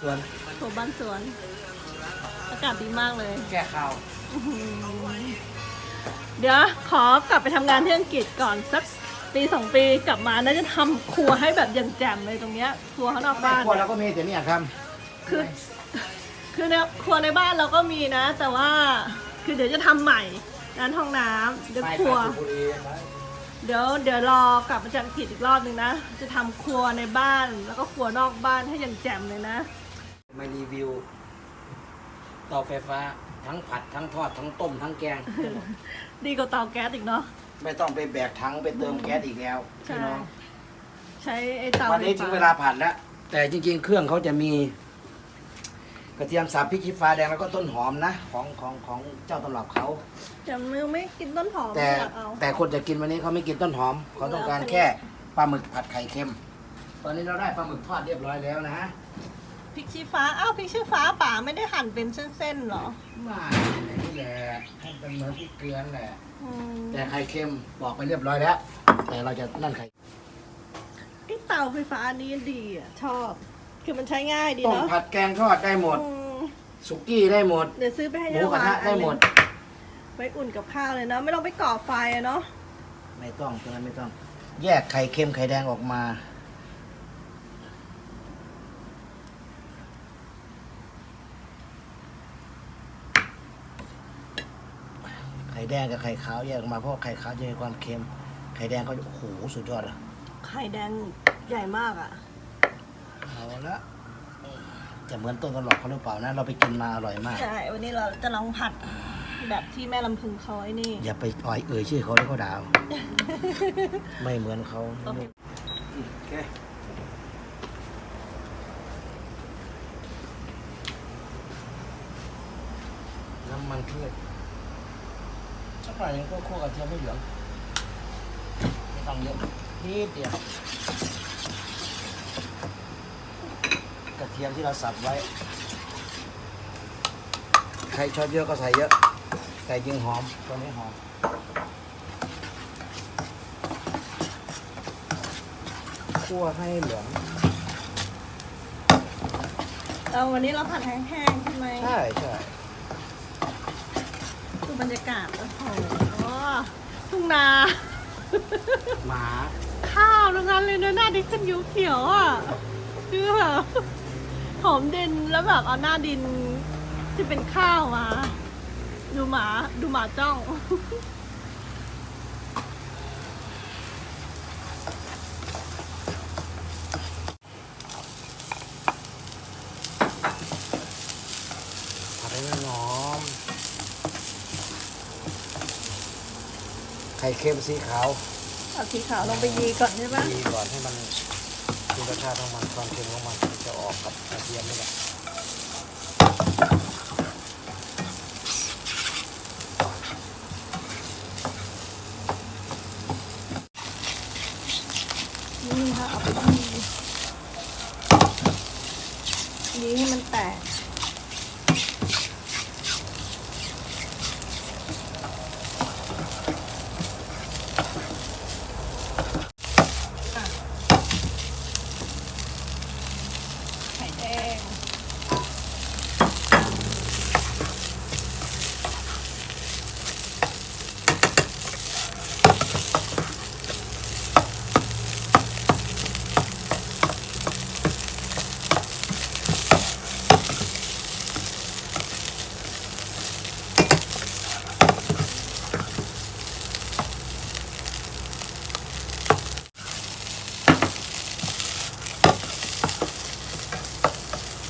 ส่วนถั่วบ้านสวน อากาศดีมากเลย แก้ข้าวเดี๋ยวขอกลับไปทำงานที่อังกฤษก่อนสักปีสองปีกลับมาน่าจะทำครัวให้แบบอย่างแจ่มเลยตรงเนี้ยครัวข้างนอกไม่บ้านควรเราก็มีแต่เนี่ยทคือ คือในครัวในบ้านเราก็มีนะ แต่ว่าคือเดี๋ยวจะทำใหม่ร้านห้องน้ำำเดี๋ยวครัวบุรีเดี๋ยวเดี๋ยวรอกลับมาจากอังกฤษอีกรอบหนึ่งนะ จะทำครัวในบ้านแล้วก็ครัวนอกบ้านให้อย่างแจ่มเลยนะ มารีวิวเตาไฟฟ้าทั้งผัดทั้งทอดทั้งต้มทั้งแกง ดีกว่าเตาแก๊สอีกเนาะ ไม่ต้องไปแบกถังไปเติมแก๊สอีกแล้วใช่ พี่น้องใช้ไอ้เตาวันนี้ไฟถึฟ้งเวลาผัดแล้ว แต่จริง ๆ เครื่องเขาจะมี กระเทียมสับพริกชี้ฟ้าแดงแล้วก็ต้นหอมนะของของของเจ้าตำรับเขาจะไม่ไม่กินต้นหอมแต่ไม่อยากเอา แต่คนจะกินวันนี้เขาไม่กินต้นหอม เขาต้องการแค่ปลาหมึกผัดไข่เค็ม ตอนนี้เราได้ปลาหมึกทอดเรียบร้อยแล้วนะ พริกชี้ฟ้า อ้าวพริกชี้ฟ้าป่าไม่ได้หั่นเป็นเส้นๆเหรอมานี่แหละให้เป็นเหมือนพริกเกลือนั่นแหละ อืมแต่ไข่เค็มบอกไปเรียบร้อยแล้ว แต่เราจะนั่นไข่ไอ้เตาไฟฟ้าอันนี้ดีอะชอบ คือมันใช้ง่ายดีต้มเนาะผัดแกงทอดได้หมด อืมสุกี้ได้หมด เดี๋ยวซื้อไปให้หมูกระทะย่าได้หมด ไว้อุ่นกับข้าวเลยเนาะไม่ต้องไปก่อไฟอะเนาะไม่ต้องตรงนั้นไม่ต้อง แยกไข่เค็มไข่แดงออกมา แดงกับไข่ขาวแยกออกมาเพราะว่าไข่ขาวจะมีความเค็ม ไข่แดงก็โอ้โหสุดยอดอะไข่แดงใหญ่มากอะ เอาละจะเหมือนต้นตำรับเขาหรือเปล่านะ เราไปกินมาอร่อยมาก ใช่ วันนี้เราจะลองผัดแบบที่แม่ลำพึงเขาไอ้นี่ อย่าไปอ่อยเอ่ยชื่อเขาแล้วก็ด่าเอาไม่เหมือนเขาโอเคโอเคน้ำมันพืชสัก หน่อยหนึงก็คั่วกระเทียมไม่เหลืองไม่ต้องเยอะนิดเดียวกระเทียมที่เราสับไว้ ใครชอบเยอะก็ใส่เยอะแต่ยิ่งหอมตัวนี้หอมคั่วให้เหลืองเราวันนี้เราผัดแห้งๆใช่ไหมใช่ใช่ ดูบรรยากาศ โอ้โหทุ่งนา หมา ข้าวตรงนั้นเลยนะหน้าดินขึ้นยูเขียวอะคือแบบหอมดินแล้วแบบเอาหน้าดินที่เป็นข้าวมา ดูหมา ดูหมาจ้อง ผัดให้มันหอม ไข่เค็มสีขาวเอาสีขาวลงไปยีก่อนใช่ปะดีก่อนให้มันมีรสชาติของมันความเค็มของมันมันจะออกกับกระเทียมนี่แหละนี่ค่ะเอาไปยียีให้มันแตก อะไข่แดง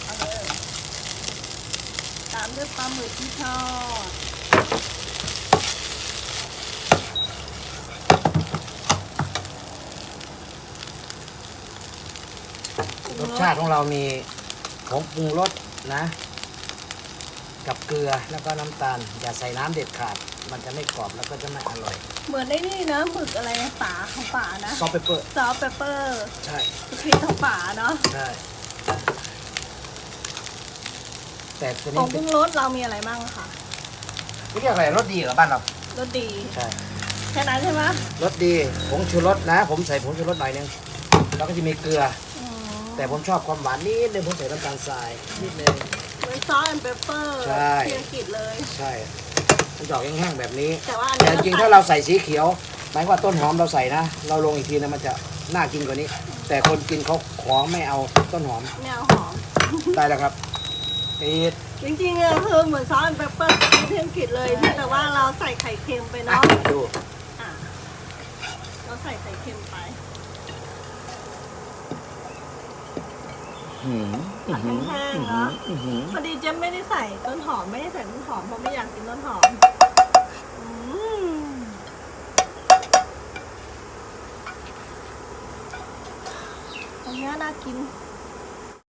เอาเลยตามด้วยปลาหมึก ที่ทอดรสชาติของเรามีผงปรุงรสนะ กับเกลือแล้วก็น้ำตาล อย่าใส่น้ำเด็ดขาด มันจะไม่กรอบแล้วก็จะไม่อร่อย เหมือนไอ้นี่นะหมึกอะไรนะป่าของป่านะซอสเปเปอร์ซอสเปปเปอร์ ใช่ พริกของป่าเนาะ ใช่ แต่ตัวขนี้องปเป็รุนงรสเรามีอะไรบ้างอะคะเรียกอะไรรสดีเหรอบ้านเรารสดีใช่แค่นั้นใช่ไหมรสดีผงชูรสนะ ผมใส่ผงชูรสหน่อยนึงแล้วก็จะมีเกลือ อืมแต่ผมชอบความหวานนิดนึงผมใส่น้ำตาลทรายนิดนึง เหมือนซอสแอนด์เปปเปอร์ใช่ ที่อังกฤษเลย ใช่มันจะออกแห้งๆแบบนี้ แต่ว่าอันแต่นี้จริงๆถ้าเราใส่สีเขียวหมายความว่าต้นหอมเราใส่นะ เราลงอีกทีนะมันจะน่ากินกว่านี้ แต่คนกินเขาขอไม่เอาต้นหอมแนวหอมได้แล้วครับ ปีดจริงๆอะคือเหมือนซอสแอนด์เปปเปอร์ที่อังกฤษเลยเพียงแต่ว่าเราใส่ไข่เค็มไปอะเนาะดูอะเราใส่ไข่เค็มไปหืมผัดแห้งๆเนาะอื้อหือพอดีเจมไม่ได้ใส่ต้นหอมไม่ได้ใส่ต้นหอมเพราะไม่อยากกินต้นหอมอืมอันเนี้ยน่ากิน